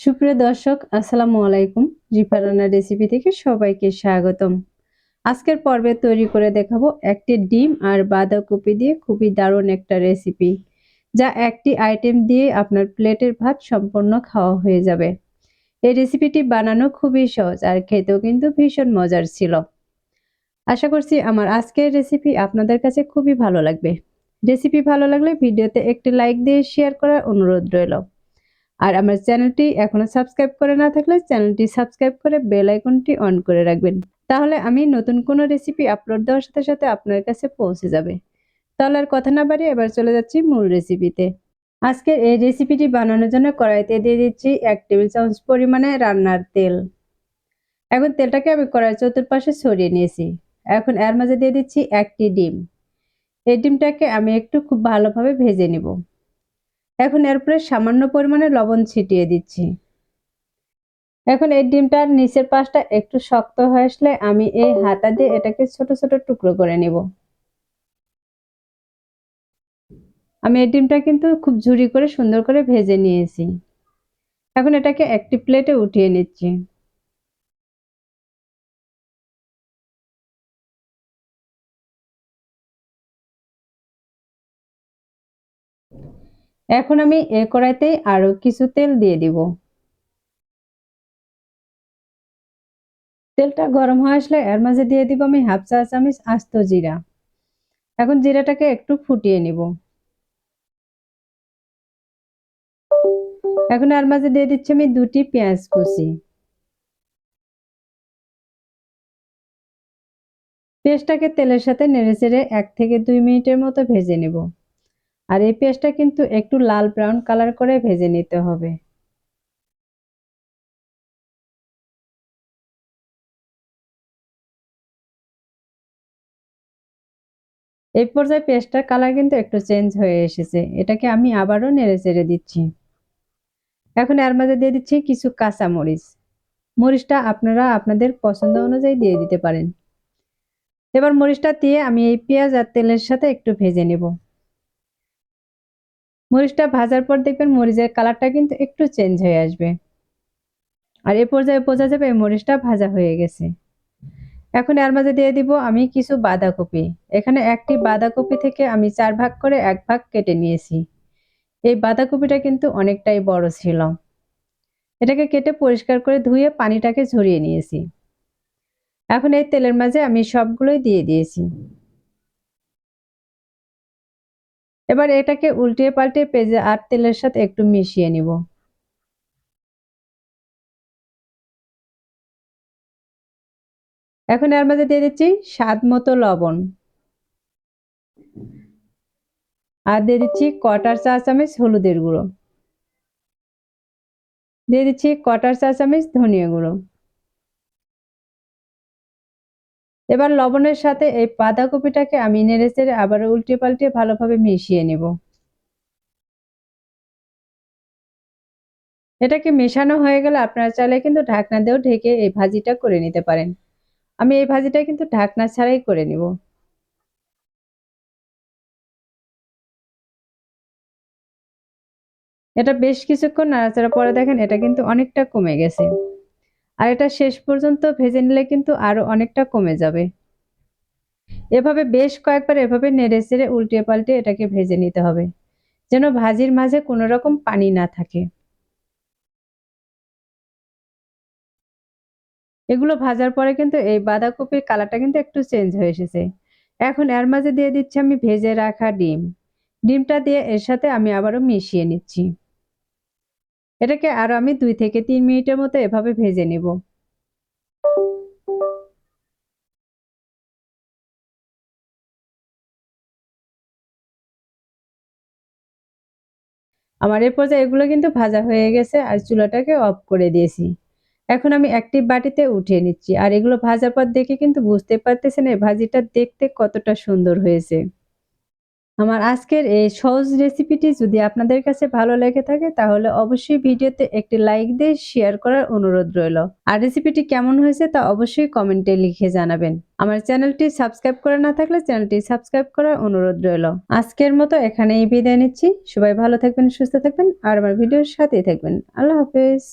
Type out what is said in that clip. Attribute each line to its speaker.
Speaker 1: সুপ্রিয় দর্শক, আসসালামু আলাইকুম। রিফা রান্নার রেসিপি থেকে সবাইকে স্বাগতম। আজকের পর্বে তৈরি করে দেখাবো একটি ডিম আর বাঁধাকপি দিয়ে খুবই দারুণ একটা রেসিপি যা একটি আইটেম দিয়ে আপনার প্লেটের ভাত সম্পূর্ণ খাওয়া হয়ে যাবে। এই রেসিপিটি বানানো খুবই সহজ আর খেতেও কিন্তু ভীষণ মজার ছিল। আশা করছি আমার আজকের রেসিপি আপনাদের কাছে খুবই ভালো লাগবে। রেসিপি ভালো লাগলে ভিডিওতে একটি লাইক দিয়ে শেয়ার করার অনুরোধ রইল। আর আমার চ্যানেলটি এখনও সাবস্ক্রাইব করে না থাকলে চ্যানেলটি সাবস্ক্রাইব করে বেল আইকনটি অন করে রাখবেন। তাহলে আমি নতুন কোনো রেসিপি আপলোড দেওয়ার সাথে সাথে আপনার কাছে পৌঁছে যাবে। তাহলে আর কথা না বাড়িয়ে এবার চলে যাচ্ছি মূল রেসিপিতে আজকের এই রেসিপিটি বানানোর জন্য কড়াইতে দিয়ে দিচ্ছি এক টেবিল চামচ পরিমাণে রান্নার তেল। এখন তেলটাকে আমি কড়াই চতুর্পাশে ছড়িয়ে নিয়েছি। এখন এর মাঝে দিয়ে দিচ্ছি একটি ডিম। এই ডিমটাকে আমি একটু খুব ভালোভাবে ভেজে নিব। এখন এরপরে সামান্য পরিমাণে লবণ ছিটিয়ে দিচ্ছি। এখন এই ডিমটার নিচের পাশটা একটু শক্ত হয়ে আসলে আমি এই হাতা দিয়ে এটাকে ছোট ছোট টুকরো করে নিব। আমি এই ডিমটা কিন্তু খুব ঝুরি করে সুন্দর করে ভেজে নিয়েছি। এখন এটাকে একটি প্লেটে উঠিয়ে নিচ্ছি। এখন আমি এ কড়াইতে আরও কিছু তেল দিয়ে দিব। তেলটা গরম হয়ে আসলে এর মাঝে দিয়ে দিব আমি হাফ চা চামচ আস্ত জিরা। এখন জিরাটাকে একটু ফুটিয়ে নিব। এখন এর মাঝে দিয়ে দিচ্ছি আমি দুটি পেঁয়াজ কুচি। পেঁয়াজটাকে তেলের সাথে নেড়ে চেড়ে এক থেকে দুই মিনিটের মতো ভেজে নেব। আর এই পেঁয়াজটা কিন্তু একটু লাল ব্রাউন কালার করে ভেজে নিতে হবে। এই পর্যায়ে পেস্টটার কালার কিন্তু একটু চেঞ্জ হয়ে এসেছে। এটাকে আমি আবারও নেড়ে চেড়ে দিচ্ছি। এখন এর মাঝে দিয়ে দিচ্ছি কিছু কাঁচা মরিচ। মরিচটা আপনারা আপনাদের পছন্দ অনুযায়ী দিয়ে দিতে পারেন। এবার মরিচটা দিয়ে আমি এই পেঁয়াজ আর তেলের সাথে একটু ভেজে নেব। মরিচটা ভাজার পর দেখবেন মরিচের কালারটা কিন্তু একটু চেঞ্জ হয়ে আসবে। আর এ পর্যায়ে বোঝা যাবে মরিচটা ভাজা হয়ে গেছে। এখন এর মাঝে দিয়ে দিব আমি কিছু বাঁধাকপি। এখানে একটি বাঁধাকপি থেকে আমি চার ভাগ করে এক ভাগ কেটে নিয়েছি। এই বাঁধাকপিটা কিন্তু অনেকটাই বড় ছিল। এটাকে কেটে পরিষ্কার করে ধুয়ে পানিটাকে ঝরিয়ে নিয়েছি। এখন এই তেলের মাঝে আমি সবগুলোই দিয়ে দিয়েছি। এবার এটাকে উল্টিয়ে পাল্টে পেঁজে আর তেলের সাথে একটু মিশিয়ে নিব। এখন এর মাঝে দিয়ে দিচ্ছি স্বাদ মতো লবণ। আর দিয়ে দিচ্ছি কটার চা চামচ হলুদের গুঁড়ো। দিয়ে দিচ্ছি কটার চা চামচ ধনিয়া গুঁড়ো। এবার লবণের সাথে এই বাঁধাকপিটাকে আমি নেড়ে চেড়ে আবার উল্টে পাল্টে ভালোভাবে মিশিয়ে নেব। এটাকে মেশানো হয়ে গেলে আপনারা চাইলে কিন্তু ঢাকনা দিয়েও ঢেকে এই ভাজিটা করে নিতে পারেন। আমি এই ভাজিটা কিন্তু ঢাকনা ছাড়াই করে নিব। এটা বেশ কিছুক্ষণ নাড়াচাড়া পরে দেখেন এটা কিন্তু অনেকটা কমে গেছে। আর এটা শেষ পর্যন্ত ভেজে নিলে কিন্তু আরও অনেকটা কমে যাবে। এভাবে বেশ কয়েকবার এভাবে নেড়ে চেড়ে উল্টে পাল্টে এটাকে ভেজে নিতে হবে, যেন ভাজির মাঝে কোনো রকম পানি না থাকে। এগুলো ভাজার পরে কিন্তু এই বাঁধাকপির কালারটা কিন্তু একটু চেঞ্জ হয়ে এসেছে। এখন এর মাঝে দিয়ে দিচ্ছি আমি ভেজে রাখা ডিম। ডিমটা দিয়ে এর সাথে আমি আবারও মিশিয়ে নিচ্ছি। এটাকে আরও আমি দুই থেকে তিন মিনিটের মতো এভাবে ভেজে নেব। আমার এ পর্যায়ে এগুলো কিন্তু ভাজা হয়ে গেছে আর চুলাটাকে অফ করে দিয়েছি। এখন আমি একটি বাটিতে উঠিয়ে নিচ্ছি আর এগুলো ভাজার পর দেখে কিন্তু বুঝতে পারতেছেন এই ভাজিটা দেখতে কতটা সুন্দর হয়েছে। আমার আজকের এই সহজ রেসিপিটি যদি আপনাদের কাছে ভালো লেগে থাকে, তাহলে অবশ্যই ভিডিওতে একটি লাইক দিয়ে শেয়ার করার অনুরোধ রইল। আর রেসিপিটি কেমন হয়েছে তা অবশ্যই কমেন্টে লিখে জানাবেন। আমার চ্যানেলটি সাবস্ক্রাইব করে না থাকলে চ্যানেলটি সাবস্ক্রাইব করার অনুরোধ রইল। আজকের মতো এখানেই বিদায় নিচ্ছি। সবাই ভালো থাকবেন, সুস্থ থাকবেন, আর আমার ভিডিওর সাথেই থাকবেন। আল্লাহ হাফেজ।